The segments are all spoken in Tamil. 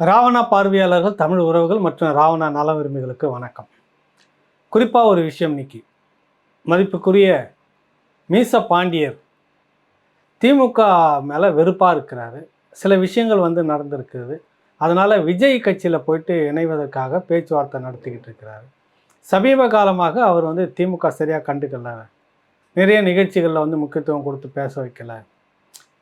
ராவணா பார்வையாளர்கள் தமிழ் உறவுகள் மற்றும் ராவணா நல விரும்பிகளுக்கு வணக்கம். குறிப்பாக ஒரு விஷயம் இன்னைக்கு மதிப்புக்குரிய மீச பாண்டியர் திமுக மேலே வெறுப்பாக இருக்கிறாரு. சில விஷயங்கள் வந்து நடந்திருக்குது அதனால் விஜய் கட்சியில் போயிட்டு இணைவதற்காக பேச்சுவார்த்தை நடத்திக்கிட்டு இருக்கிறாரு. சமீப காலமாக அவர் வந்து திமுக சரியாக கண்டுக்கல. நிறைய நிகழ்ச்சிகளில் வந்து முக்கியத்துவம் கொடுத்து பேச வைக்கலை.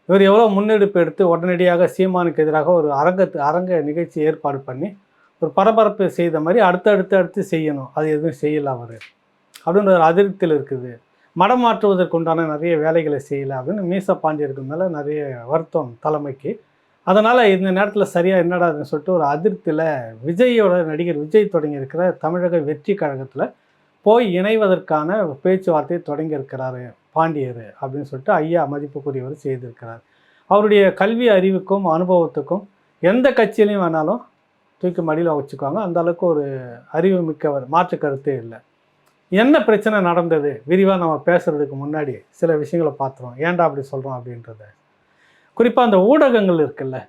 இவர் எவ்வளோ முன்னெடுப்பு எடுத்து உடனடியாக சீமானுக்கு எதிராக ஒரு அரங்கத்து அரங்க நிகழ்ச்சி ஏற்பாடு பண்ணி ஒரு பரபரப்பு செய்த மாதிரி அடுத்து அடுத்து அடுத்து செய்யணும். அது எதுவும் செய்யலை அவர். அப்படின்ற ஒரு அதிருப்தியில் இருக்குது. மடம் மாற்றுவதற்குண்டான நிறைய வேலைகளை செய்யலை. அப்படின்னு மீச பாண்டியருக்கு மேலே நிறைய வருத்தம் தலைமைக்கு. அதனால் இந்த நேரத்தில் சரியாக என்னடாதுன்னு சொல்லிட்டு ஒரு அதிருப்தியில் விஜயோட நடிகர் விஜய் தொடங்கியிருக்கிற தமிழக வெற்றி கழகத்தில் போய் இணைவதற்கான பேச்சுவார்த்தையை தொடங்கியிருக்கிறாரு பாண்டியர் அப்படின்னு சொல்லிட்டு ஐயா மதிப்புக்குரியவர் செய்திருக்கிறார். அவருடைய கல்வி அறிவுக்கும் அனுபவத்துக்கும் எந்த கட்சியிலையும் வேணாலும் தூக்கி மடியில் வச்சுக்குவாங்க. அந்த அளவுக்கு ஒரு அறிவு மிக்கவர் மாற்று கருத்தே இல்லை. என்ன பிரச்சனை நடந்தது? விரிவாக நம்ம பேசுகிறதுக்கு முன்னாடி சில விஷயங்களை பார்த்துருவோம். ஏன்டா அப்படி சொல்கிறோம் அப்படின்றத. குறிப்பாக அந்த ஊடகங்கள் இருக்குல்ல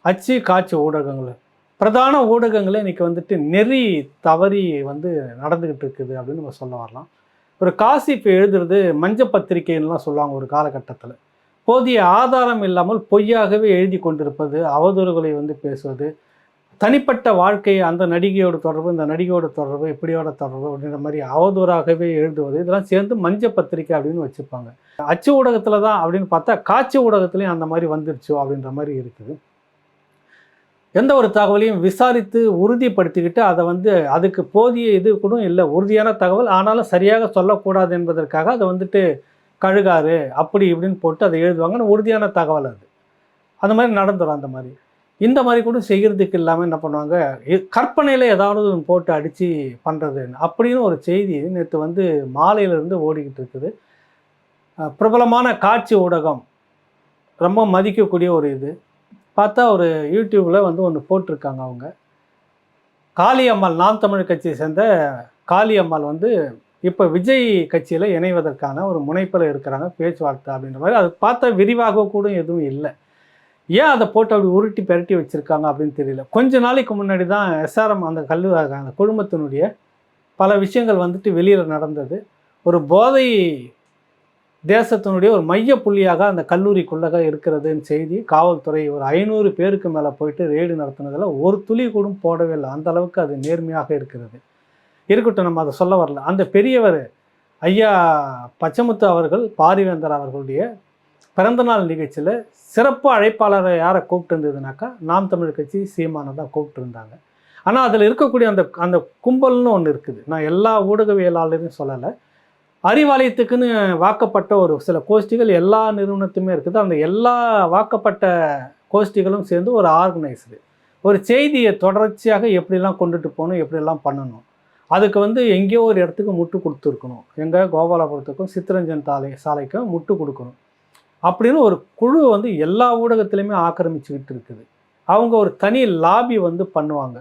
அச்சு காட்சி ஊடகங்கள். பிரதான ஊடகங்களே இன்றைக்கி வந்துட்டு நெறி தவறி வந்து நடந்துக்கிட்டு இருக்குது அப்படின்னு நம்ம சொல்ல வரலாம். ஒரு காசிப்பு எழுதுறது மஞ்ச பத்திரிகைன்னுலாம் சொல்லுவாங்க ஒரு காலகட்டத்தில். போதிய ஆதாரம் இல்லாமல் பொய்யாகவே எழுதி கொண்டிருப்பது அவதூறுகளை வந்து பேசுவது தனிப்பட்ட வாழ்க்கை அந்த நடிகையோட தொடர்பு இந்த நடிகையோட தொடர்பு இப்படியோட தொடர்பு அப்படின்ற மாதிரி அவதூறாகவே எழுதுவது இதெல்லாம் சேர்ந்து மஞ்ச பத்திரிக்கை அப்படின்னு வச்சுப்பாங்க. அச்சு ஊடகத்தில் தான் அப்படின்னு பார்த்தா காட்சி ஊடகத்துலேயும் அந்த மாதிரி வந்துருச்சோ அப்படின்ற மாதிரி இருக்குது. எந்த ஒரு தகவலையும் விசாரித்து உறுதிப்படுத்திக்கிட்டு அதை வந்து அதுக்கு போதிய இது கூட இல்லை உறுதியான தகவல். ஆனாலும் சரியாக சொல்லக்கூடாது என்பதற்காக அதை வந்துட்டு கழுகாரு அப்படி இப்படின்னு போட்டு அதை எழுதுவாங்கன்னு உறுதியான தகவல் அது. அந்த மாதிரி நடந்துடும் அந்த மாதிரி. இந்த மாதிரி கூட செய்கிறதுக்கு இல்லாமல் என்ன பண்ணுவாங்க? கற்பனையில் ஏதாவது போட்டு அடித்து பண்ணுறது அப்படின்னு ஒரு செய்தி நேற்று வந்து மாலையிலேருந்து ஓடிக்கிட்டு இருக்குது. பிரபலமான காட்சி ஊடகம். ரொம்ப மதிக்கக்கூடிய ஒரு இது. பார்த்தா ஒரு யூடியூப்பில் வந்து ஒன்று போட்டிருக்காங்க அவங்க. காளியம்மாள் நாம் தமிழ் கட்சியை சேர்ந்த காளியம்மாள் வந்து இப்போ விஜய் கட்சியில் இணைவதற்கான ஒரு முனைப்பில் இருக்கிறாங்க பேச்சுவார்த்தை அப்படின்ற மாதிரி. அது பார்த்தா விரிவாக கூட எதுவும் இல்லை. ஏன் அதை போட்டு அப்படி உருட்டி பெரட்டி வச்சுருக்காங்க அப்படின்னு தெரியல. கொஞ்ச நாளைக்கு முன்னாடி தான் எஸ்ஆர்எம் அந்த கல்லு அந்த குடும்பத்தினுடைய பல விஷயங்கள் வந்துட்டு வெளியில் நடந்தது. ஒரு போதை தேசத்தினுடைய ஒரு மைய புள்ளியாக அந்த கல்லூரிக்குள்ளக இருக்கிறதுன்னு செய்தி காவல்துறை ஒரு ஐநூறு பேருக்கு மேலே போயிட்டு ரெய்டு நடத்தினதில் ஒரு துளி கூட போடவே இல்லை. அந்த அளவுக்கு அது நேர்மையாக இருக்கிறது. இருக்கட்டும் நம்ம அதை சொல்ல வரல. அந்த பெரியவர் ஐயா பச்சமுத்து அவர்கள் பாரிவேந்தர் அவர்களுடைய பிறந்தநாள் நிகழ்ச்சியில் சிறப்பு அழைப்பாளரை யாரை கூப்பிட்டு இருந்ததுனாக்கா நாம் தமிழ் கட்சி சீமானை தான் கூப்பிட்டு இருந்தாங்க ஆனால் அதில் இருக்கக்கூடிய அந்த அந்த கும்பல்னு ஒன்று இருக்குது. நான் எல்லா ஊடகவியலாளரையும் சொல்லலை. அறிவாலயத்துக்குன்னு வாக்கப்பட்ட ஒரு சில கோஷ்டிகள் எல்லா நிறுவனத்துமே இருக்குது. அந்த எல்லா வாக்கப்பட்ட கோஷ்டிகளும் சேர்ந்து ஒரு ஆர்கனைஸ்டு. ஒரு செய்தியை தொடர்ச்சியாக எப்படிலாம் கொண்டுட்டு போகணும் எப்படிலாம் பண்ணணும். அதுக்கு வந்து எங்கேயோ ஒரு இடத்துக்கு முட்டு கொடுத்துருக்கணும். எங்கள் கோபாலபுரத்துக்கும் சித்தரஞ்சன் சாலை சாலைக்கும் முட்டு கொடுக்கணும். அப்படின்னு ஒரு குழு வந்து எல்லா ஊடகத்துலேயுமே ஆக்கிரமிச்சுக்கிட்டு இருக்குது. அவங்க ஒரு தனி லாபி வந்து பண்ணுவாங்க.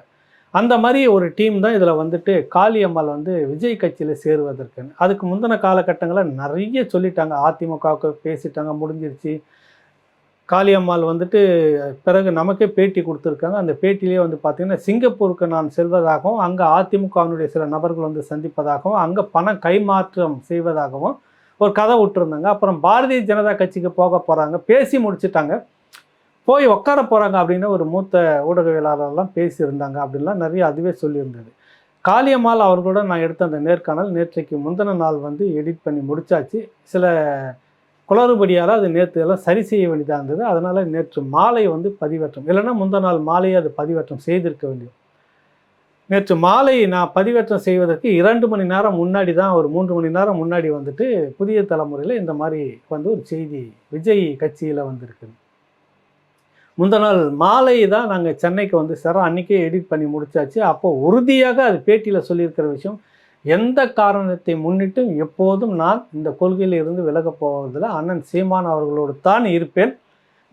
அந்த மாதிரி ஒரு டீம் தான் இதில் வந்துட்டு காளியம்மாள் வந்து விஜய் கட்சியில் சேருவதற்குன்னு அதுக்கு முந்தின காலகட்டங்களில் நிறைய சொல்லிட்டாங்க. அதிமுகவுக்கு பேசிட்டாங்க முடிஞ்சிருச்சு. காளியம்மாள் வந்துட்டு பிறகு நமக்கே பேட்டி கொடுத்துருக்காங்க. அந்த பேட்டியிலே வந்து பார்த்திங்கன்னா சிங்கப்பூருக்கு நான் செல்வதாகவும் அங்கே அதிமுகவினுடைய சில நபர்கள் வந்து சந்திப்பதாகவும் அங்கே பணம் கைமாற்றம் செய்வதாகவும் ஒரு கதை விட்டுருந்தாங்க. அப்புறம் பாரதிய ஜனதா கட்சிக்கு போக போகிறாங்க பேசி முடிச்சிட்டாங்க. போய் உட்கார போகிறாங்க அப்படின்னு ஒரு மூத்த ஊடகவியலாளர்லாம் பேசியிருந்தாங்க அப்படின்லாம் நிறைய அதுவே சொல்லியிருந்தது. காளியம்மாள் அவர்களோட நான் எடுத்த அந்த நேர்காணல் நேற்றைக்கு முந்தின நாள் வந்து எடிட் பண்ணி முடிச்சாச்சு. சில குளறுபடியால் அது நேற்று எல்லாம் சரி செய்ய வேண்டியதாக இருந்தது. அதனால் நேற்று மாலை வந்து பதிவேற்றம். இல்லைன்னா முந்தின நாள் மாலையே அது பதிவேற்றம் செய்திருக்க வேண்டியது. நேற்று மாலை நான் பதிவேற்றம் செய்வதற்கு இரண்டு மணி நேரம் முன்னாடி தான் ஒரு மூன்று மணி நேரம் முன்னாடி வந்துட்டு புதிய தலைமுறையில் இந்த மாதிரி வந்து ஒரு செய்தி விஜய் கட்சியில் வந்திருக்குது. முந்த நாள் மாலை தான் நாங்கள் சென்னைக்கு வந்து சார் அன்றைக்கே எடிட் பண்ணி முடிச்சாச்சு. அப்போ உறுதியாக அது பேட்டியில் சொல்லியிருக்கிற விஷயம் எந்த காரணத்தை முன்னிட்டும் எப்போதும் நான் இந்த கொள்கையில் இருந்து விலகப் போவதில் அண்ணன் சீமான் அவர்களோடு தான் இருப்பேன்.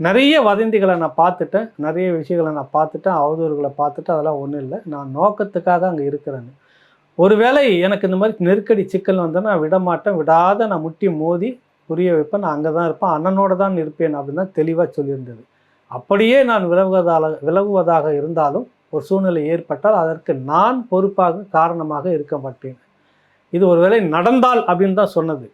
நிறைய வதந்திகளை நான் பார்த்துட்டேன். நிறைய விஷயங்களை நான் பார்த்துட்டேன். அவதூறுகளை பார்த்துட்டேன். அதெல்லாம் ஒன்றும் இல்லை. நான் நோக்கத்துக்காக அங்கே இருக்கிறேன்னு ஒருவேளை எனக்கு இந்த மாதிரி நெருக்கடி சிக்கல் வந்தால் நான் விடமாட்டேன் விடாத நான் முட்டி மோதி புரிய வைப்பேன். நான் அங்கே தான் இருப்பேன். அண்ணனோட தான் இருப்பேன் அப்படின்னு தான் தெளிவாக சொல்லியிருந்தது. அப்படியே நான் விலகுவதாக விலகுவதாக இருந்தாலும் ஒரு சூழ்நிலை ஏற்பட்டால் அதற்கு நான் பொறுப்பாக காரணமாக இருக்க மாட்டேன். இது ஒருவேளை நடந்தால் அப்படின்னு தான் சொன்னது.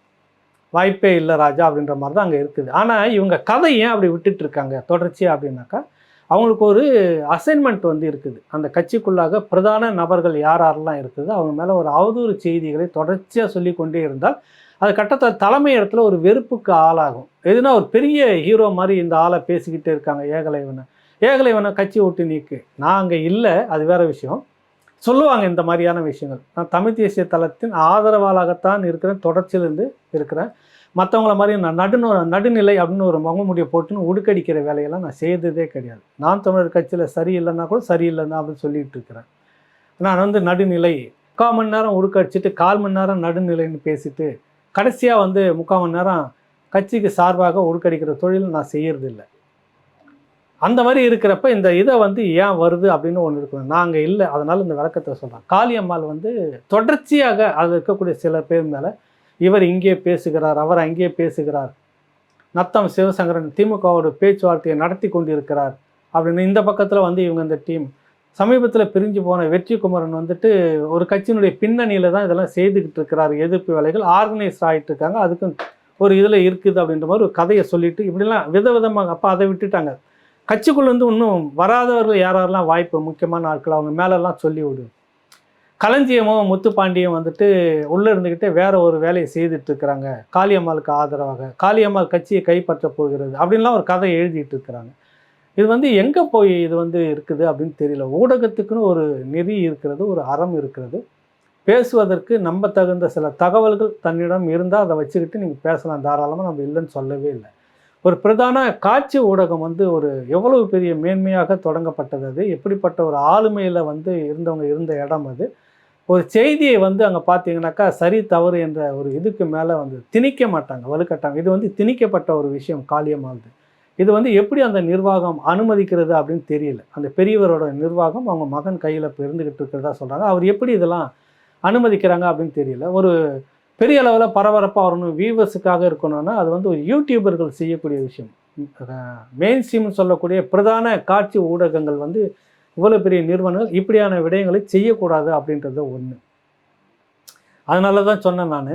வாய்ப்பே இல்லை ராஜா அப்படின்ற மாதிரி தான் அங்கே இருக்குது. ஆனால் இவங்க கதை ஏன் அப்படி விட்டுட்டு இருக்காங்க? தொடர்ச்சியாக அப்படின்னாக்கா அவங்களுக்கு ஒரு அசைன்மெண்ட் வந்து இருக்குது. அந்த கட்சிக்குள்ளாக பிரதான நபர்கள் யார் யாரெல்லாம் இருக்குது அவங்க மேலே ஒரு அவதூறு செய்திகளை தொடர்ச்சியாக சொல்லி கொண்டே இருந்தால் அது கட்டத்தில் தலைமை இடத்துல ஒரு வெறுப்புக்கு ஆளாகும். எதுனா ஒரு பெரிய ஹீரோ மாதிரி இந்த ஆளை பேசிக்கிட்டே இருக்காங்க ஏகலைவனை. ஏகலைவனை கட்சி விட்டு நீக்கு. நான் அங்கே இல்லை அது வேற விஷயம். சொல்லுவாங்க இந்த மாதிரியான விஷயங்கள். நான் தமிழ் தேசிய தளத்தின் ஆதரவாளாகத்தான் இருக்கிறேன் தொடர்ச்சியிலேருந்து இருக்கிறேன். மற்றவங்கள மாதிரி நான் நடுநு நடுநிலை அப்படின்னு ஒரு முகமுடியை போட்டுன்னு உடுக்கடிக்கிற வேலையெல்லாம் நான் செய்ததே கிடையாது. நான் தமிழர் கட்சியில் சரியில்லைன்னா கூட சரியில்லைன்னா அப்படின்னு சொல்லிட்டு இருக்கிறேன். நான் வந்து நடுநிலை முக்கால் மணி நேரம் உடுக்கடிச்சிட்டு கால் மணி நேரம் நடுநிலைன்னு பேசிட்டு கடைசியாக வந்து முக்கால் மணி நேரம் கட்சிக்கு சார்பாக உடுக்கடிக்கிற தொழில் நான் செய்யறதில்லை. அந்த மாதிரி இருக்கிறப்ப இந்த இதை வந்து ஏன் வருது அப்படின்னு ஒன்று இருக்கும் நாங்கள் இல்லை. அதனால் இந்த விளக்கத்தை சொல்கிறேன் காளியம்மாள் வந்து தொடர்ச்சியாக அதில் இருக்கக்கூடிய சில பேர் மேலே இவர் இங்கே பேசுகிறார் அவர் அங்கே பேசுகிறார். நத்தம் சிவசங்கரன் திமுகவோட பேச்சுவார்த்தையை நடத்தி கொண்டிருக்கிறார் அப்படின்னு இந்த பக்கத்தில் வந்து இவங்க இந்த டீம் சமீபத்தில் பிரிஞ்சு போன வெற்றி குமரன் வந்துட்டு ஒரு கட்சியினுடைய பின்னணியில் தான் இதெல்லாம் செய்துக்கிட்டு இருக்கிறார். எதிர்ப்பு வேலைகள் ஆர்கனைஸ் ஆகிட்டு இருக்காங்க. அதுக்கும் ஒரு இதில் இருக்குது அப்படின்ற மாதிரி ஒரு கதையை சொல்லிட்டு இப்படிலாம் விதவிதமாக அப்போ அதை விட்டுட்டாங்க. கட்சிக்குள்ளேருந்து இன்னும் வராதவர்கள் யாரெல்லாம் வாய்ப்பு முக்கியமான ஆட்கள் அவங்க மேலெல்லாம் சொல்லி விடு களஞ்சியமும் முத்துப்பாண்டியும் வந்துட்டு உள்ளே இருந்துக்கிட்டே வேற ஒரு வேலையை செய்துட்டு இருக்கிறாங்க. காளியம்மாளுக்கு ஆதரவாக காளியம்மாள் கட்சியை கைப்பற்ற போகிறது அப்படின்லாம் ஒரு கதை எழுதிட்டு இருக்கிறாங்க. இது வந்து எங்கே போய் இது வந்து இருக்குது அப்படின்னு தெரியல. ஊடகத்துக்குன்னு ஒரு நெறி இருக்கிறது ஒரு அறம் இருக்கிறது. பேசுவதற்கு நம்ப தகுந்த சில தகவல்கள் தன்னிடம் இருந்தால் அதை வச்சுக்கிட்டு நீங்கள் பேசலாம். தாராளமாக நம்ம இல்லைன்னு சொல்லவே இல்லை. ஒரு பிரதான காட்சி ஊடகம் வந்து ஒரு எவ்வளவு பெரிய மேன்மையாக தொடங்கப்பட்டது அது. எப்படிப்பட்ட ஒரு ஆளுமையில் வந்து இருந்தவங்க இருந்த இடம் அது. ஒரு செய்தியை வந்து அங்கே பார்த்தீங்கன்னாக்கா சரி தவறு என்ற ஒரு இதுக்கு மேலே வந்து திணிக்க மாட்டாங்க வலுக்கட்டாங்க. இது வந்து திணிக்கப்பட்ட ஒரு விஷயம் காலியமாகுது இது வந்து எப்படி அந்த நிர்வாகம் அனுமதிக்கிறது அப்படின்னு தெரியல. அந்த பெரியவரோட நிர்வாகம் அவங்க மகன் கையில் இப்போ இருந்துக்கிட்டு இருக்கிறதா சொல்கிறாங்க அவர் எப்படி இதெல்லாம் அனுமதிக்கிறாங்க அப்படின்னு தெரியல. ஒரு பெரிய அளவில் பரபரப்பாக வரணும் வியூவர்ஸுக்காக இருக்கணும்னா அது வந்து ஒரு யூடியூபர்கள் செய்யக்கூடிய விஷயம். மெயின் ஸ்ட்ரீம்னு சொல்லக்கூடிய பிரதான காட்சி ஊடகங்கள் வந்து இவ்வளோ பெரிய நிறுவனங்கள் இப்படியான விடயங்களை செய்யக்கூடாது அப்படின்றது ஒன்று அதனால தான் சொன்னேன் நான்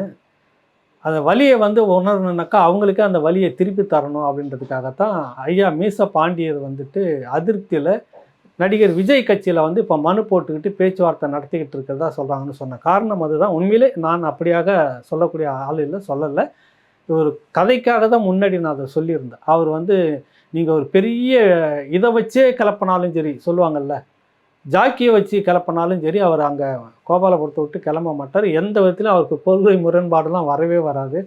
அந்த வழியை வந்து உணரணுனாக்கா அவங்களுக்கே அந்த வழியை திருப்பி தரணும் அப்படின்றதுக்காகத்தான் ஐயா மீச பாண்டியர் வந்துட்டு அதிருப்தியில் நடிகர் விஜய் கட்சியில் வந்து இப்போ மனு போட்டுக்கிட்டு பேச்சுவார்த்தை நடத்திக்கிட்டு இருக்கிறதா சொல்கிறாங்கன்னு சொன்ன காரணம் அதுதான். உண்மையிலே நான் அப்படியாக சொல்லக்கூடிய ஆள் இல்லை சொல்லலை. ஒரு கதைக்காக தான் முன்னாடி நான் அதை சொல்லியிருந்தேன். அவர் வந்து நீங்கள் ஒரு பெரிய இதை வச்சே கிளப்பினாலும் சரி சொல்லுவாங்கள்ல ஜாக்கியை வச்சு கிளப்பினாலும் சரி அவர் அங்கே கோபாலபுரத்தை விட்டு கிளம்ப மாட்டார். எந்த விதத்திலும் அவருக்கு கொள்கை முரண்பாடுலாம் வரவே வராது.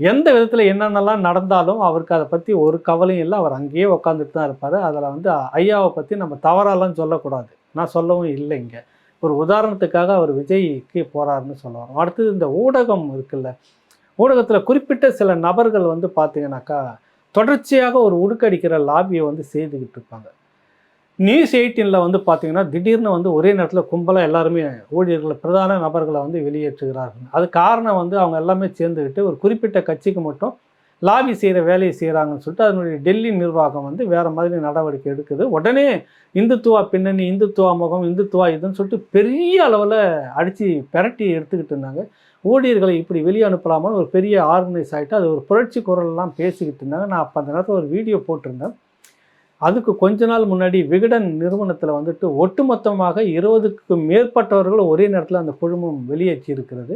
எந்த விதத்தில் என்னென்னலாம் நடந்தாலும் அவருக்கு அதை பற்றி ஒரு கவலையும் இல்லை. அவர் அங்கேயே உட்காந்துட்டு தான் இருப்பார். அதில் வந்து ஐயாவை பற்றி நம்ம தவறாலாம் சொல்லக்கூடாது. நான் சொல்லவும் இல்லை இங்கே. ஒரு உதாரணத்துக்காக அவர் விஜய்க்கு போகிறாருன்னு சொல்லுவார் அடுத்தது இந்த ஊடகம் இருக்குல்ல ஊடகத்தில் குறிப்பிட்ட சில நபர்கள் வந்து பார்த்தீங்கன்னாக்கா தொடர்ச்சியாக ஒரு உடுக்கடிக்கிற லாபியை வந்து செய்துக்கிட்டு இருப்பாங்க நியூஸ் எயிட்டீனில் வந்து பார்த்தீங்கன்னா திடீர்னு வந்து ஒரே நேரத்தில் கும்பலாக எல்லாருமே ஊழியர்களை பிரதான நபர்களை வந்து வெளியேற்றுகிறார்கள். அது காரணம் வந்து அவங்க எல்லாமே சேர்ந்துக்கிட்டு ஒரு குறிப்பிட்ட கட்சிக்கு மட்டும் லாபி செய்கிற வேலையை செய்கிறாங்கன்னு சொல்லிட்டு அதனுடைய டெல்லி நிர்வாகம் வந்து வேறு மாதிரி நடவடிக்கை எடுக்குது. உடனே இந்துத்துவா பின்னணி இந்துத்துவா முகம் இந்துத்துவா இதுன்னு சொல்லிட்டு பெரிய அளவில் அடித்து பெரட்டி எடுத்துக்கிட்டு இருந்தாங்க. ஊழியர்களை இப்படி வெளியே அனுப்பலாமல் ஒரு பெரிய ஆர்கனைஸ் ஆகிட்டு அது ஒரு புரட்சி குரல்லாம் பேசிக்கிட்டு இருந்தாங்க. நான் அப்போ அந்த நேரத்தில் ஒரு வீடியோ போட்டிருந்தேன். அதுக்கு கொஞ்ச நாள் முன்னாடி விகடன் நிறுவனத்தில் வந்துட்டு ஒட்டுமொத்தமாக இருபதுக்கு மேற்பட்டவர்கள் ஒரே நேரத்தில் அந்த குழுமம் வெளியேற்றி இருக்கிறது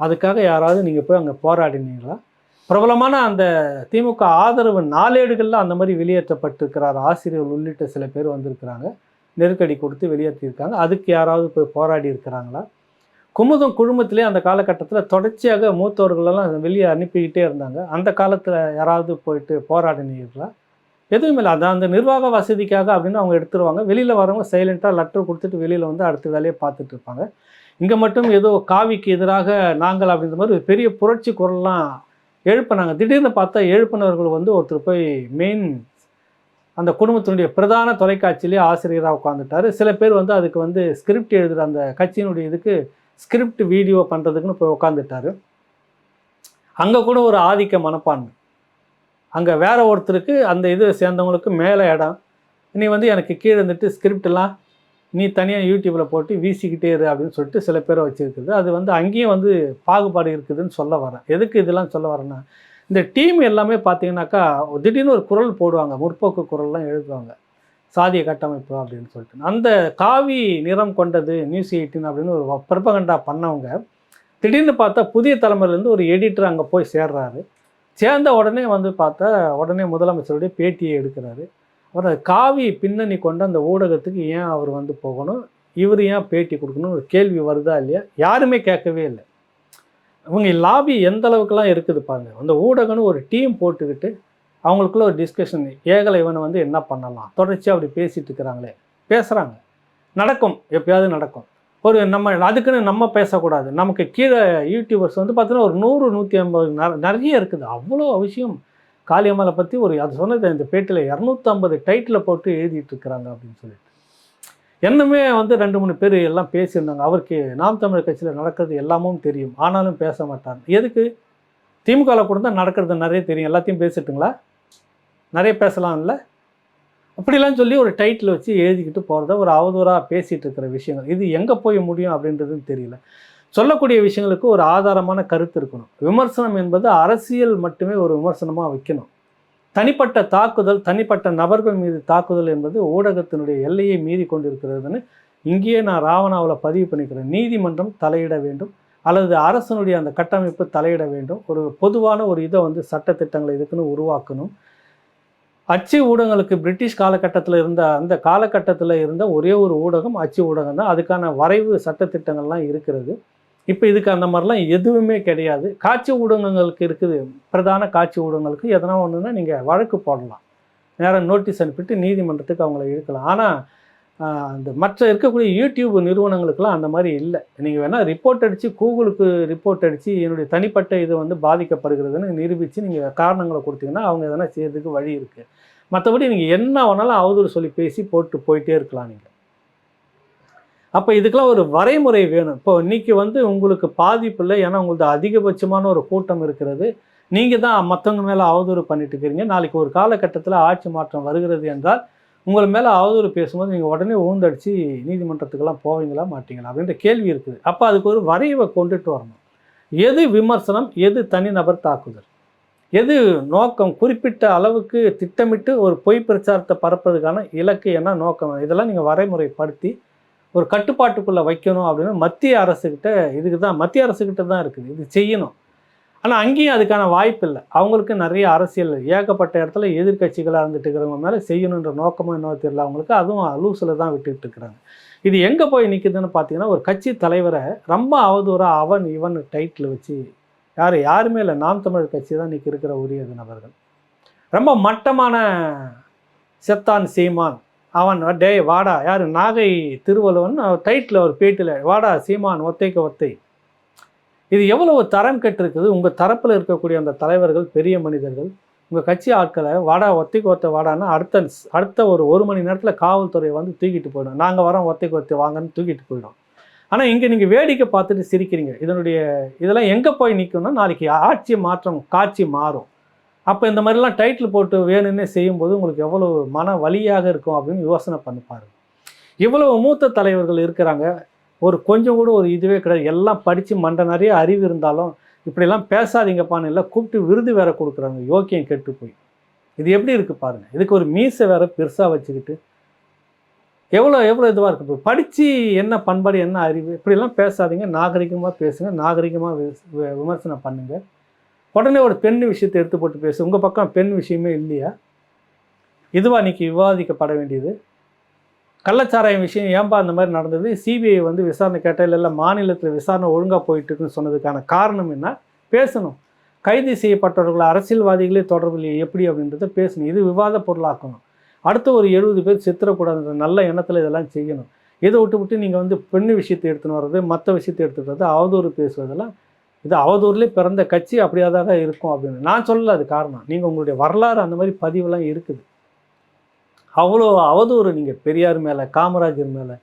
அதுக்காக யாராவது நீங்கள் போய் அங்கே போராடினீங்களா? பிரபலமான அந்த திமுக ஆதரவு நாளேடுகளில் அந்த மாதிரி வெளியேற்றப்பட்டிருக்கிறார். ஆசிரியர்கள் உள்ளிட்ட சில பேர் வந்திருக்கிறாங்க. நெருக்கடி கொடுத்து வெளியேற்றியிருக்காங்க. அதுக்கு யாராவது போய் போராடி இருக்கிறாங்களா? குமுதம் குழுமத்திலே அந்த காலகட்டத்தில் தொடர்ச்சியாக மூத்தவர்களெல்லாம் வெளியே அனுப்பிக்கிட்டே இருந்தாங்க. அந்த காலத்தில் யாராவது போயிட்டு போராடினீர்களா? எதுவும் இல்லை. அதான் அந்த நிர்வாக வசதிக்காக அப்படின்னு அவங்க எடுத்துருவாங்க. வெளியில் வரவங்க சைலண்ட்டாக லெட்டர் கொடுத்துட்டு வெளியில் வந்து அடுத்த வேலையை பார்த்துட்டு இருப்பாங்க. இங்கே மட்டும் ஏதோ காவிக்கு எதிராக நாங்கள் அப்படின்ற மாதிரி ஒரு பெரிய புரட்சி குரல்லாம் எழுப்பினாங்க. திடீர்னு பார்த்தா எழுப்பினவர்கள் வந்து ஒருத்தர் போய் மெயின் அந்த குடும்பத்தினுடைய பிரதான தொலைக்காட்சியிலே ஆசிரியராக உட்காந்துட்டாரு சில பேர் வந்து அதுக்கு வந்து ஸ்கிரிப்ட் எழுதுகிற அந்த கட்சியினுடைய இதுக்கு ஸ்கிரிப்ட் வீடியோ பண்ணுறதுக்குன்னு போய் உட்காந்துட்டாரு அங்கே கூட ஒரு ஆதிக்க மனப்பான்மை. அங்கே வேற ஒருத்தருக்கு அந்த இது சேர்ந்தவங்களுக்கு மேலே இடம். நீ வந்து எனக்கு கீழே இருந்துட்டு ஸ்கிரிப்டெல்லாம் நீ தனியாக யூடியூப்பில் போட்டு வீசிக்கிட்டே இரு அப்படின்னு சொல்லிட்டு சில பேரை வச்சுருக்குது. அது வந்து அங்கேயும் வந்து பாகுபாடு இருக்குதுன்னு சொல்ல வரேன் எதுக்கு இதெல்லாம் சொல்ல வரேன்னா இந்த டீம் எல்லாமே பார்த்தீங்கன்னாக்கா திடீர்னு ஒரு குரல் போடுவாங்க. முற்போக்கு குரல்லாம் எழுதுவாங்க. சாதிய கட்டமைப்பு அப்படின்னு சொல்லிட்டு. அந்த காவி நிறம் கொண்டது நியூஸ் எயிட்டின் அப்படின்னு ஒரு பிரபகண்டா பண்ணவங்க திடீர்னு பார்த்தா புதிய தலைமுறையிலேருந்து ஒரு எடிட்டர் அங்கே போய் சேர்றாரு. சேர்ந்த உடனே வந்து பார்த்தா உடனே முதலமைச்சருடைய பேட்டியை எடுக்கிறாரு. அப்புறம் காவி பின்னணி கொண்ட அந்த ஊடகத்துக்கு ஏன் அவர் வந்து போகணும்? இவர் ஏன் பேட்டி கொடுக்கணும் ஒரு கேள்வி வருதா இல்லையா? யாருமே கேட்கவே இல்லை. இவங்க லாபி எந்த அளவுக்குலாம் இருக்குது பாருங்க. அந்த ஊடகம்னு ஒரு டீம் போட்டுக்கிட்டு அவங்களுக்குள்ள ஒரு டிஸ்கஷன் ஏகலை இவனை வந்து என்ன பண்ணலாம்? தொடர்ச்சியாக அப்படி பேசிட்டு இருக்கிறாங்களே. பேசுகிறாங்க நடக்கும். எப்பயாவது நடக்கும். ஒரு நம்ம அதுக்குன்னு நம்ம பேசக்கூடாது. நமக்கு கீழே யூடியூபர்ஸ் வந்து பார்த்தீங்கன்னா ஒரு நூறு நூற்றி ஐம்பது நிறைய இருக்குது. அவ்வளோ விஷயம். காளியம்மாளை பற்றி ஒரு அது சொன்னது இந்த பேட்டியில் இரநூத்தம்பது டைட்டில் போட்டு எழுதிட்டு இருக்கிறாங்க அப்படின்னு சொல்லிட்டு. என்னமே வந்து ரெண்டு மூணு பேர் எல்லாம் பேசியிருந்தாங்க. அவருக்கு நாம் தமிழர் கட்சியில் நடக்கிறது எல்லாமும் தெரியும். ஆனாலும் பேச மாட்டார் எதுக்கு? திமுகவில் கூட தான் நடக்கிறது நிறைய தெரியும். எல்லாத்தையும் பேசிட்டுங்களா? நிறைய பேசலாம்ல. அப்படிலாம் சொல்லி ஒரு டைட்டில் வச்சு எழுதிக்கிட்டு போகிறத ஒரு அவதூறாக பேசிகிட்டு இருக்கிற விஷயங்கள். இது எங்கே போய் முடியும் அப்படின்றதுன்னு தெரியல. சொல்லக்கூடிய விஷயங்களுக்கு ஒரு ஆதாரமான கருத்து இருக்கணும். விமர்சனம் என்பது அரசியல் மட்டுமே ஒரு விமர்சனமாக வைக்கணும். தனிப்பட்ட தாக்குதல் தனிப்பட்ட நபர்கள் மீது தாக்குதல் என்பது ஊடகத்தினுடைய எல்லையை மீறி கொண்டிருக்கிறதுன்னு இங்கேயே நான் ராவணாவில் பதிவு பண்ணிக்கிறேன். நீதிமன்றம் தலையிட வேண்டும். அல்லது அரசனுடைய அந்த கட்டமைப்பு தலையிட வேண்டும். ஒரு பொதுவான ஒரு இதை வந்து சட்டத்திட்டங்களை இதுக்குன்னு உருவாக்கணும். அச்சு ஊடகங்களுக்கு பிரிட்டிஷ் காலகட்டத்தில் இருந்த அந்த காலகட்டத்தில் இருந்த ஒரே ஒரு ஊடகம் அச்சு ஊடகம் தான். அதுக்கான வரைவு சட்டத்திட்டங்கள்லாம் இருக்கிறது. இப்போ இதுக்கு அந்த மாதிரிலாம் எதுவுமே கிடையாது. காட்சி ஊடகங்களுக்கு இருக்குது. பிரதான காட்சி ஊடகங்களுக்கு எதனா ஒன்றுனா நீங்கள் வழக்கு போடலாம். நேரம் நோட்டீஸ் அனுப்பிட்டு நீதிமன்றத்துக்கு அவங்கள இழுக்கலாம். ஆனால் அந்த மற்ற இருக்கக்கூடிய யூடியூப் நிறுவனங்களுக்கெல்லாம் அந்த மாதிரி இல்லை. நீங்கள் வேணால் ரிப்போர்ட் அடித்து கூகுளுக்கு ரிப்போர்ட் அடித்து என்னுடைய தனிப்பட்ட இது வந்து பாதிக்கப்படுகிறதுன்னு நிரூபித்து நீங்கள் காரணங்களை கொடுத்தீங்கன்னா அவங்க எதனா செய்யறதுக்கு வழி இருக்குது மற்றபடி நீங்கள் என்ன வேணாலும் அவதூறு சொல்லி பேசி போட்டு போயிட்டே இருக்கலாம் நீங்கள் அப்போ இதுக்கெல்லாம் ஒரு வரைமுறை வேணும். இப்போ இன்றைக்கி வந்து உங்களுக்கு பாதிப்பு இல்லை ஏன்னா உங்களுக்கு அதிகபட்சமான ஒரு கூட்டம் இருக்கிறது. நீங்கள் தான் மற்றவங்க மேலே அவதூறு பண்ணிட்டு இருக்கிறீங்க. நாளைக்கு ஒரு காலகட்டத்தில் ஆட்சி மாற்றம் வருகிறது என்றால் உங்கள் மேலே அவதூறு பேசும்போது நீங்கள் உடனே ஊந்தடிச்சு நீதிமன்றத்துக்கெல்லாம் போவீங்களா மாட்டீங்களா அப்படின்ற கேள்வி இருக்குது. அப்போ அதுக்கு ஒரு வரைவை கொண்டுட்டு வரணும். எது விமர்சனம் எது தனிநபர் தாக்குதல்? எது நோக்கம்? குறிப்பிட்ட அளவுக்கு திட்டமிட்டு ஒரு பொய் பிரச்சாரத்தை பரப்புறதுக்கான இலக்கு என்ன நோக்கம் இதெல்லாம் நீங்கள் வரைமுறைப்படுத்தி ஒரு கட்டுப்பாட்டுக்குள்ளே வைக்கணும் அப்படின்னு மத்திய அரசுக்கிட்ட இதுக்கு தான் மத்திய அரசுக்கிட்ட தான் இருக்குது. இது செய்யணும். ஆனால் அங்கேயும் அதுக்கான வாய்ப்பு இல்லை. அவங்களுக்கு நிறைய அரசியல் ஏகப்பட்ட இடத்துல எதிர்கட்சிகளாக இருந்துட்டு இருக்கிறவங்க மேலே செய்யணுன்ற நோக்கமாக இன்னும் தெரியல. அவங்களுக்கு அதுவும் லூஸில் தான் விட்டுட்டு இருக்கிறாங்க. இது எங்கே போய் நிற்குதுன்னு பார்த்தீங்கன்னா ஒரு கட்சி தலைவரை ரொம்ப அவதூறாக அவன் இவன் டைட்டில் வச்சு யார் யாருமே இல்லை. நாம் தமிழர் கட்சி தான் இன்றைக்கி இருக்கிற உரிய நபர்கள். ரொம்ப மட்டமான செத்தான் சீமான். அவன் டே வாடா. யார் நாகை திருவள்ளுவன் டைட்டில் ஒரு பேட்டில் வாடா சீமான் ஒத்தைக்கு ஒத்தை. இது எவ்வளவு தரம் கெட்டிருக்குது? உங்கள் தரப்பில் இருக்கக்கூடிய அந்த தலைவர்கள் பெரிய மனிதர்கள் உங்கள் கட்சி ஆட்களை வாடா ஒத்தைக்கு ஒத்த வாடான்னா அடுத்த அடுத்த ஒரு ஒரு மணி நேரத்தில் காவல்துறையை வந்து தூக்கிட்டு போயிடும். நாங்கள் வரோம் ஒத்தைக்கு ஒத்தை வாங்கன்னு தூக்கிட்டு போயிடும். ஆனால் இங்கே நீங்கள் வேடிக்கை பார்த்துட்டு சிரிக்கிறீங்க. இதனுடைய இதெல்லாம் எங்கே போய் நிற்கும்னா நாளைக்கு ஆட்சி மாற்றம் காட்சி மாறும். அப்போ இந்த மாதிரிலாம் டைட்டில் போட்டு வேணும்னே செய்யும்போது உங்களுக்கு எவ்வளோ மன வலியாக இருக்கும் அப்படின்னு யோசனை பண்ணி பாருங்கள் இவ்வளவு மூத்த தலைவர்கள் இருக்கிறாங்க. ஒரு கொஞ்சம் கூட ஒரு இதுவே கிடையாது. எல்லாம் படித்து மண்டை நிறைய அறிவு இருந்தாலும் இப்படிலாம் பேசாதீங்கப்பான்னு இல்லை கூப்பிட்டு விருது வேற கொடுக்குறாங்க. யோக்கியம் கெட்டு போய். இது எப்படி இருக்குது பாருங்கள் இதுக்கு ஒரு மீசை வேற பெருசாக வச்சுக்கிட்டு எவ்வளோ எவ்வளோ இதுவாக இருக்கு படித்து என்ன பண்பாடு என்ன அறிவு இப்படிலாம் பேசாதீங்க. நாகரிகமாக பேசுங்க. நாகரிகமாக விமர்சனம் பண்ணுங்கள் உடனே ஒரு பெண் விஷயத்தை எடுத்து போட்டு பேசு. உங்கள் பக்கம் பெண் விஷயமே இல்லையா? இதுவாக இன்றைக்கி விவாதிக்கப்பட வேண்டியது. கள்ளச்சாராயம் விஷயம் ஏன்பா அந்த மாதிரி நடந்தது? சிபிஐ வந்து விசாரணை கேட்டால் இல்லை மாநிலத்தில் விசாரணை ஒழுங்காக போயிட்டுருக்குன்னு சொன்னதுக்கான காரணம் என்ன? பேசணும். கைது செய்யப்பட்டவர்கள் அரசியல்வாதிகளே தொடர்பில் எப்படி அப்படின்றத பேசணும். இது விவாத பொருளாக்கணும். அடுத்த ஒரு எழுபது பேர் சித்திரக்கூடாதுன்ற நல்ல எண்ணத்தில் இதெல்லாம் செய்யணும். இதை விட்டு விட்டு நீங்கள் வந்து பெண்ணு விஷயத்தை எடுத்துன்னு வர்றது மற்ற விஷயத்தை எடுத்துகிட்டு வர்றது அவதூறு பேசுவதெல்லாம் இது அவதூறுலேயே பிறந்த கட்சி அப்படியாதாக இருக்கும் அப்படின்னு. நான் சொல்லல அது காரணம். நீங்கள் உங்களுடைய வரலாறு அந்த மாதிரி பதிவுலாம் இருக்குது. அவ்வளோ அவதூறு நீங்கள் பெரியார் மேலே காமராஜர் மேலே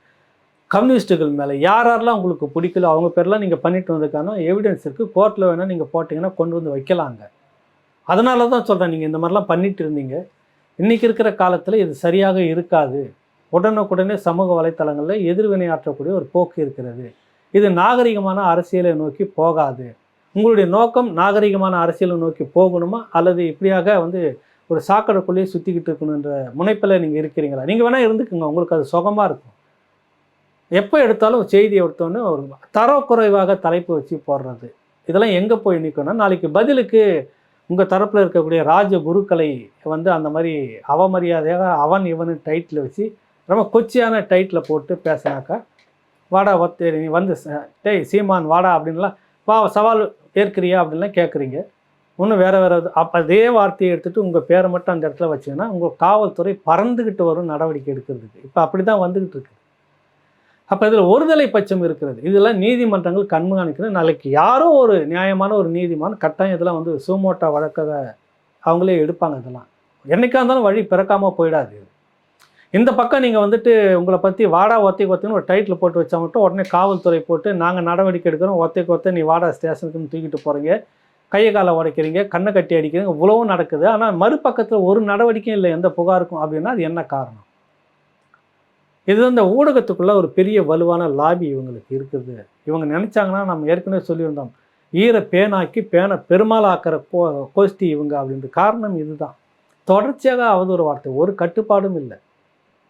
கம்யூனிஸ்ட்டுகள் மேலே யார் யாரெல்லாம் உங்களுக்கு பிடிக்கல அவங்க பேர்லாம் நீங்கள் பண்ணிட்டு வந்ததுக்கான எவிடன்ஸ் இருக்குது கோர்ட்டில் வேணால் நீங்கள் போட்டிங்கன்னா கொண்டு வந்து வைக்கலாங்க. அதனால தான் சொல்கிறேன் நீங்கள் இந்த மாதிரிலாம் பண்ணிட்டு இருந்தீங்க. இன்றைக்கி இருக்கிற காலத்தில் இது சரியாக இருக்காது. உடனுக்குடனே சமூக வலைத்தளங்களில் எதிர்வினையாற்றக்கூடிய ஒரு போக்கு இருக்கிறது. இது நாகரிகமான அரசியலை நோக்கி போகாது. உங்களுடைய நோக்கம் நாகரிகமான அரசியலை நோக்கி போகணுமா? அல்லது இப்படியாக வந்து ஒரு சாக்கடைக்குள்ளேயே சுற்றிக்கிட்டு இருக்கணுன்ற முனைப்பில் நீங்கள் இருக்கிறீங்களா? நீங்கள் வேணால் இருந்துக்குங்க. உங்களுக்கு அது சுகமாக இருக்கும். எப்போ எடுத்தாலும் செய்தி எடுத்தோன்னே ஒரு தரக்குறைவாக தலைப்பு வச்சு போடுறது. இதெல்லாம் எங்கே போய் நிற்கணும்னா நாளைக்கு பதிலுக்கு உங்கள் தரப்பில் இருக்கக்கூடிய ராஜ குருக்களை வந்து அந்த மாதிரி அவமரியாதையாக அவன் இவனு டைட்டில் வச்சு ரொம்ப கொச்சியான டைட்டில் போட்டு பேசினாக்கா வாடா ஒத்து நீ வந்து டேய் சீமான் வாடா அப்படின்லாம் வா சவால் ஏற்கிறியா அப்படின்லாம் கேட்குறீங்க இன்னும் வேறு வேறு அப்போ அதே வார்த்தையை எடுத்துகிட்டு உங்கள் பேரை மட்டும் அந்த இடத்துல வச்சீங்கன்னா உங்கள் காவல்துறை பறந்துக்கிட்டு வரும் நடவடிக்கை எடுக்கிறதுக்கு. இப்போ அப்படி தான் வந்துக்கிட்டு இருக்கு. அப்போ இதில் ஒருதலை பட்சம் இருக்கிறது. இதெல்லாம் நீதிமன்றங்கள் கண்காணிக்கிறது நாளைக்கு யாரோ ஒரு நியாயமான ஒரு நீதிமான் கட்டாயம் இதெல்லாம் வந்து சூமோட்டா வழக்கதை அவங்களே எடுப்பாங்க இதெல்லாம். என்றைக்காக இருந்தாலும் வழி பிறக்காமல் போயிடாது இது. இந்த பக்கம் நீங்கள் வந்துட்டு உங்களை பற்றி வாடா ஒத்தை கொத்தைன்னு ஒரு டைட்டில் போட்டு வச்சா மட்டும் உடனே காவல்துறை போட்டு நாங்கள் நடவடிக்கை எடுக்கிறோம். ஒத்தை கொத்தை நீ வாடா ஸ்டேஷனுக்குன்னு தூக்கிட்டு போகிறீங்க கையை காலை உடைக்கிறீங்க கண்ணை கட்டி அடிக்கிறீங்க இவ்வளவும் நடக்குது. ஆனால் மறுபக்கத்தில் ஒரு நடவடிக்கையும் இல்லை எந்த புகாருக்கும் அப்படின்னா அது என்ன காரணம்? இது இந்த ஊடகத்துக்குள்ளே ஒரு பெரிய வலுவான லாபி இவங்களுக்கு இருக்குது. இவங்க நினச்சாங்கன்னா நம்ம ஏற்கனவே சொல்லியிருந்தோம். ஈர பேனாக்கி பேனை பெருமாளாக்கிற கோ கோஷ்டி இவங்க அப்படின்ற காரணம் இதுதான். தொடர்ச்சியாக அவதூறு வார்த்தை ஒரு கட்டுப்பாடும் இல்லை.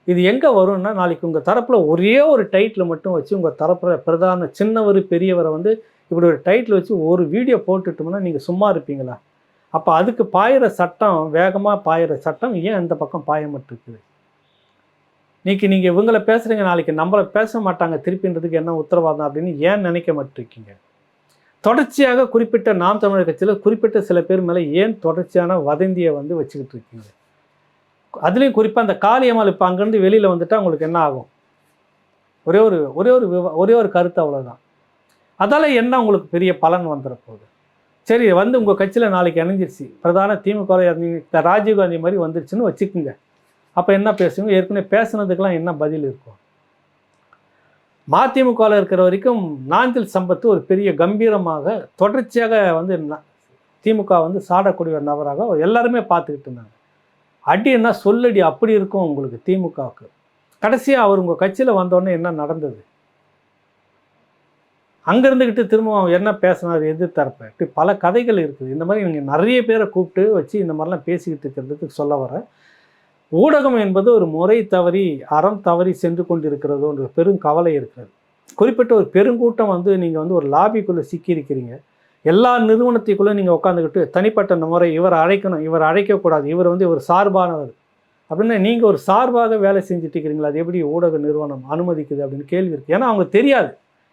இது எங்கே வரும்னா நாளைக்கு உங்கள் தரப்பில் ஒரே ஒரு டைட்டில் மட்டும் வச்சு உங்கள் தரப்பில் பிரதான சின்னவர் பெரியவரை வந்து இப்படி ஒரு டைட்டில் வச்சு ஒரு வீடியோ போட்டுட்டோம்னா நீங்கள் சும்மா இருப்பீங்களா? அப்போ அதுக்கு பாயிற சட்டம் வேகமாக பாயிற சட்டம் ஏன் இந்த பக்கம் பாயமட்டிருக்குது இன்றைக்கி நீங்கள் இவங்களை பேசுகிறீங்க நாளைக்கு நம்மளை பேச மாட்டாங்க திருப்பின்றதுக்கு என்ன உத்தரவாதம் அப்படின்னு ஏன் நினைக்க மாட்டிருக்கீங்க தொடர்ச்சியாக குறிப்பிட்ட நாம் தமிழர் கட்சியில் குறிப்பிட்ட சில பேர் மேலே ஏன் தொடர்ச்சியான வதந்தியை வந்து வச்சுக்கிட்டு இருக்கீங்க அதுலேயும் குறிப்பாக அந்த காளியம்மாள் இப்போ அங்கேருந்து வெளியில் வந்துட்டால் உங்களுக்கு என்ன ஆகும்? ஒரே ஒரு ஒரே ஒரு விவ ஒரே ஒரு கருத்து அவ்வளோதான் அதால் என்ன உங்களுக்கு பெரிய பலன் வந்துட போகுது சரி வந்து உங்கள் கட்சியில் நாளைக்கு இணைஞ்சிருச்சு. பிரதான திமுக ராஜீவ்காந்தி ராஜீவ் காந்தி மாதிரி வந்துருச்சுன்னு வச்சுக்கோங்க. அப்போ என்ன பேசுவீங்க ஏற்கனவே பேசுனதுக்கெல்லாம் என்ன பதில் இருக்கும்? மதிமுகவில் இருக்கிற வரைக்கும் நாஞ்சில் சம்பத்து ஒரு பெரிய கம்பீரமாக தொடர்ச்சியாக வந்து திமுக வந்து சாடக்கூடிய ஒரு நபராக எல்லாருமே பார்த்துக்கிட்டு இருந்தாங்க. அடின்னா சொல்லடி அப்படி இருக்கும் உங்களுக்கு திமுகவுக்கு. கடைசியாக அவர் உங்கள் கட்சியில் வந்தோடனே என்ன நடந்தது? அங்கே இருந்துக்கிட்டு திரும்ப அவர் என்ன பேசினார் எதிர்த்தரப்ப. இப்படி பல கதைகள் இருக்குது. இந்த மாதிரி நீங்கள் நிறைய பேரை கூப்பிட்டு வச்சு இந்த மாதிரிலாம் பேசிக்கிட்டு இருக்கிறதுக்கு சொல்ல வரேன் ஊடகம் என்பது ஒரு முறை தவறி அறம் தவறி சென்று கொண்டிருக்கிறதோன்ற பெரும் கவலை இருக்கிறது. குறிப்பிட்ட ஒரு பெருங்கூட்டம் வந்து நீங்கள் வந்து ஒரு லாபிக்குள்ளே சிக்கியிருக்கிறீங்க. எல்லா நிறுவனத்துக்குள்ளே நீங்கள் உட்காந்துக்கிட்டு தனிப்பட்ட முறை இவர் அழைக்கணும் இவர் அழைக்கக்கூடாது இவர் வந்து இவர் சார்பானவர் அப்படின்னா நீங்கள் ஒரு சார்பாக வேலை செஞ்சுட்டு இருக்கிறீங்களா அது எப்படி ஊடக நிறுவனம் அனுமதிக்குது அப்படின்னு கேள்வி இருக்குது ஏன்னா அவங்களுக்கு தெரியாது.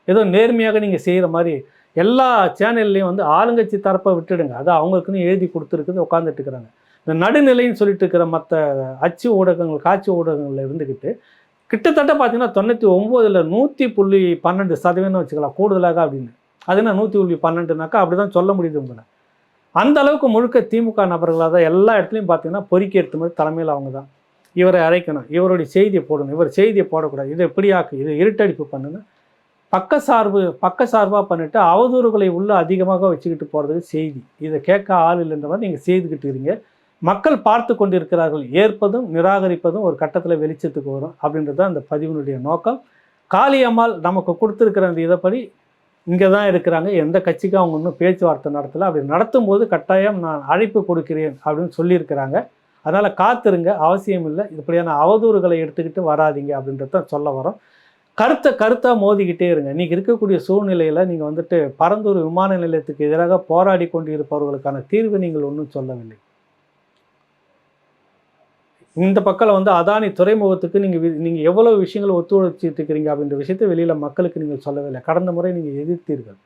ஏதோ நேர்மையாக நீங்கள் செய்கிற மாதிரி எல்லா சேனல்லையும் வந்து ஆளுங்கட்சி தரப்பை விட்டுடுங்க. அது அவங்களுக்குன்னு எழுதி கொடுத்துருக்குது உட்காந்துட்டு இருக்கிறாங்க. இந்த நடுநிலைன்னு சொல்லிட்டு இருக்கிற மற்ற அச்சு ஊடகங்கள் காட்சி ஊடகங்களில் இருந்துக்கிட்டு கிட்டத்தட்ட பார்த்தீங்கன்னா தொண்ணூற்றி ஒம்போதில் நூற்றி புள்ளி பன்னெண்டு சதவீதம் வச்சுக்கலாம் கூடுதலாக அப்படின்னு. அது என்ன நூற்றி புள்ளி பன்னெண்டுனாக்கா அப்படி தான் சொல்ல முடியுது உங்களை அந்த அளவுக்கு முழுக்க திமுக நபர்களாக தான் எல்லா இடத்துலையும் பார்த்தீங்கன்னா பொறுக்கி எடுத்த மாதிரி தலைமையில் அவங்க தான். இவரை அழைக்கணும் இவருடைய செய்தியை போடணும் இவர் செய்தியை போடக்கூடாது இதை இப்படியாக்கு இதை இருட்டடிப்பு பண்ணுன்னு பக்க சார்பு பக்க சார்பாக அவதூறுகளை உள்ளே அதிகமாக வச்சுக்கிட்டு போகிறதுக்கு செய்தி. இதை கேட்க ஆள் இல்லைன்ற மாதிரி நீங்கள் செய்துக்கிட்டு இருக்கீங்க. மக்கள் பார்த்து கொண்டிருக்கிறார்கள். ஏற்பதும் நிராகரிப்பதும் ஒரு கட்டத்தில் வெளிச்சத்துக்கு வரும் அப்படின்றது தான் அந்த பதிவினுடைய நோக்கம். காளியம்மாள் நமக்கு கொடுத்துருக்கிற அந்த இதைப்படி இங்கே தான் இருக்கிறாங்க. எந்த கட்சிக்கும் அவங்க இன்னும் பேச்சுவார்த்தை நடத்தலை. அப்படி நடத்தும்போது கட்டாயம் நான் அழைப்பு கொடுக்கிறேன் அப்படின்னு சொல்லியிருக்கிறாங்க. அதனால் காத்திருங்க. அவசியம் இல்லை. இப்படியான அவதூறுகளை எடுத்துக்கிட்டு வராதீங்க அப்படின்றத தான் சொல்ல வரோம். கருத்தை கருத்தாக மோதிக்கிட்டே இருங்க. இன்றைக்கி இருக்கக்கூடிய சூழ்நிலையில் நீங்கள் வந்துட்டு பரந்தூர் விமான நிலையத்துக்கு எதிராக போராடி கொண்டு இருப்பவர்களுக்கான தீர்வு நீங்கள் ஒன்றும் சொல்லவில்லை. இந்த பக்கம் வந்து அதானி துறைமுகத்துக்கு நீங்கள் நீங்கள் எவ்வளோ விஷயங்களை ஒத்துழைச்சிட்டு இருக்கிறீங்க அப்படின்ற விஷயத்தை வெளியில் மக்களுக்கு நீங்கள் சொல்லவில்லை. கடந்த முறை நீங்கள் எதிர்த்தீர்கள்.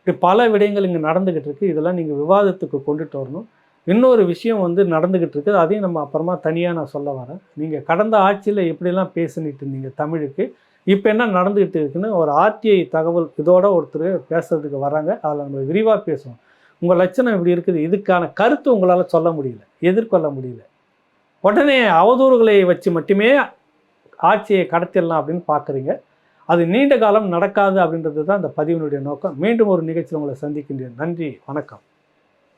இப்படி பல விடயங்கள் இங்கே நடந்துக்கிட்டு இருக்குது இதெல்லாம் நீங்கள் விவாதத்துக்கு கொண்டுட்டு வரணும். இன்னொரு விஷயம் வந்து நடந்துக்கிட்டு இருக்குது. அதையும் நம்ம அப்புறமா தனியாக நான் சொல்ல வரேன். நீங்கள் கடந்த ஆட்சியில் எப்படிலாம் பேசினிட்டு இருந்தீங்க தமிழுக்கு? இப்போ என்ன நடந்துக்கிட்டு இருக்குன்னு ஒரு ஆர்டிஐ தகவல் இதோட ஒருத்தர் பேசுறதுக்கு வராங்க. அதில் நம்ம விரிவாக பேசுவோம். உங்கள் லட்சணம் இப்படி இருக்குது. இதுக்கான கருத்து உங்களால் சொல்ல முடியல. எதிர்கொள்ள முடியல. உடனே அவதூறுகளை வச்சு மட்டுமே ஆட்சியை கடத்திடலாம் அப்படின்னு பார்க்குறீங்க அது நீண்ட காலம் நடக்காது அப்படின்றது தான் இந்த பதிவினுடைய நோக்கம். மீண்டும் ஒரு நிகழ்ச்சியில் உங்களை சந்திக்கின்றேன். நன்றி. வணக்கம்.